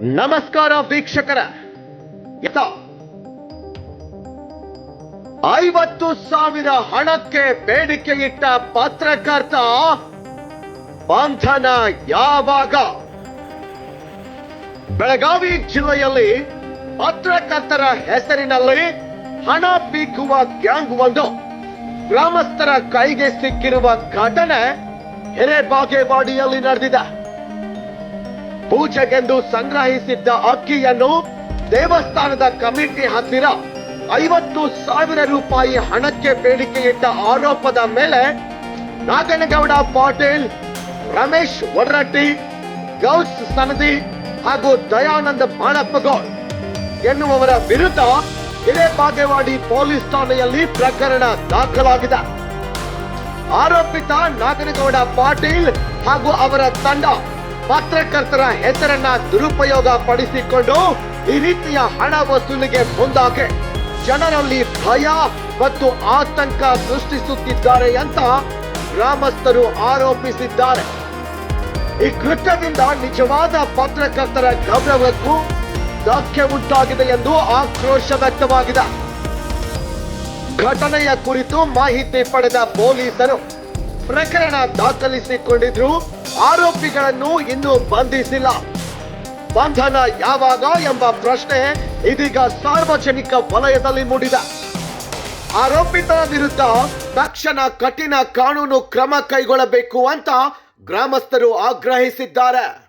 ನಮಸ್ಕಾರ ವೀಕ್ಷಕರ. ಯಥ ಐವತ್ತು ಸಾವಿರ ಹಣಕ್ಕೆ ಬೇಡಿಕೆ ಇಟ್ಟ ಪತ್ರಕರ್ತ ಬಂಧನ ಯಾವಾಗ? ಬೆಳಗಾವಿ ಜಿಲ್ಲೆಯಲ್ಲಿ ಪತ್ರಕರ್ತರ ಹೆಸರಿನಲ್ಲಿ ಹಣ ಬೀಗುವ ಗ್ಯಾಂಗ್ ಒಂದು. ಗ್ರಾಮಸ್ಥರ ಕೈಗೆ ಸಿಕ್ಕಿರುವ ಘಟನೆ ಹಿರೇಬಾಗೇವಾಡಿಯಲ್ಲಿ ನಡೆದಿದೆ. ಪೂಜೆಗೆಂದು ಸಂಗ್ರಹಿಸಿದ್ದ ಅಕ್ಕಿಯನ್ನು ದೇವಸ್ಥಾನದ ಕಮಿಟಿ ಹತ್ತಿರ ಐವತ್ತು ಸಾವಿರ ರೂಪಾಯಿ ಹಣಕ್ಕೆ ಬೇಡಿಕೆ ಇಟ್ಟ ಆರೋಪದ ಮೇಲೆ ನಾಗನಗೌಡ ಪಾಟೀಲ್, ರಮೇಶ್ ಒಡ್ರಟ್ಟಿ ಗೌಸ್ ಸನದಿ ಹಾಗೂ ದಯಾನಂದ ಬಾಣಪ್ಪಗೌಡ್ ಎನ್ನುವವರ ವಿರುದ್ಧ ಹಿರೇಬಾಗೇವಾಡಿ ಪೊಲೀಸ್ ಠಾಣೆಯಲ್ಲಿ ಪ್ರಕರಣ ದಾಖಲಾಗಿದೆ. ಆರೋಪಿತ ನಾಗನಗೌಡ ಪಾಟೀಲ್ ಹಾಗೂ ಅವರ ತಂಡ ಪತ್ರಕರ್ತರ ಹೆಸರನ್ನ ದುರುಪಯೋಗ ಪಡಿಸಿಕೊಂಡು ಈ ರೀತಿಯ ಹಣ ವಸೂಲಿಗೆ ಮುಂದಾಗಿ ಜನರಲ್ಲಿ ಭಯ ಮತ್ತು ಆತಂಕ ಸೃಷ್ಟಿಸುತ್ತಿದ್ದಾರೆ ಅಂತ ಗ್ರಾಮಸ್ಥರು ಆರೋಪಿಸಿದ್ದಾರೆ. ಈ ಕೃತ್ಯದಿಂದ ನಿಜವಾದ ಪತ್ರಕರ್ತರ ಗೌರವಕ್ಕೂ ಧಕ್ಕೆ ಉಂಟಾಗಿದೆ ಎಂದು ಆಕ್ರೋಶ ವ್ಯಕ್ತವಾಗಿದೆ. ಘಟನೆಯ ಕುರಿತು ಮಾಹಿತಿ ಪಡೆದ ಪೊಲೀಸರು ಪ್ರಕರಣ ದಾಖಲಿಸಿಕೊಂಡಿದ್ರು. ಆರೋಪಿಗಳನ್ನು ಇನ್ನೂ ಬಂಧಿಸಿಲ್ಲ. ಬಂಧನ ಯಾವಾಗ ಎಂಬ ಪ್ರಶ್ನೆ ಇದೀಗ ಸಾರ್ವಜನಿಕ ವಲಯದಲ್ಲಿ ಮೂಡಿದೆ. ಆರೋಪಿತರ ವಿರುದ್ಧ ತಕ್ಷಣ ಕಠಿಣ ಕಾನೂನು ಕ್ರಮ ಕೈಗೊಳ್ಳಬೇಕು ಅಂತ ಗ್ರಾಮಸ್ಥರು ಆಗ್ರಹಿಸಿದ್ದಾರೆ.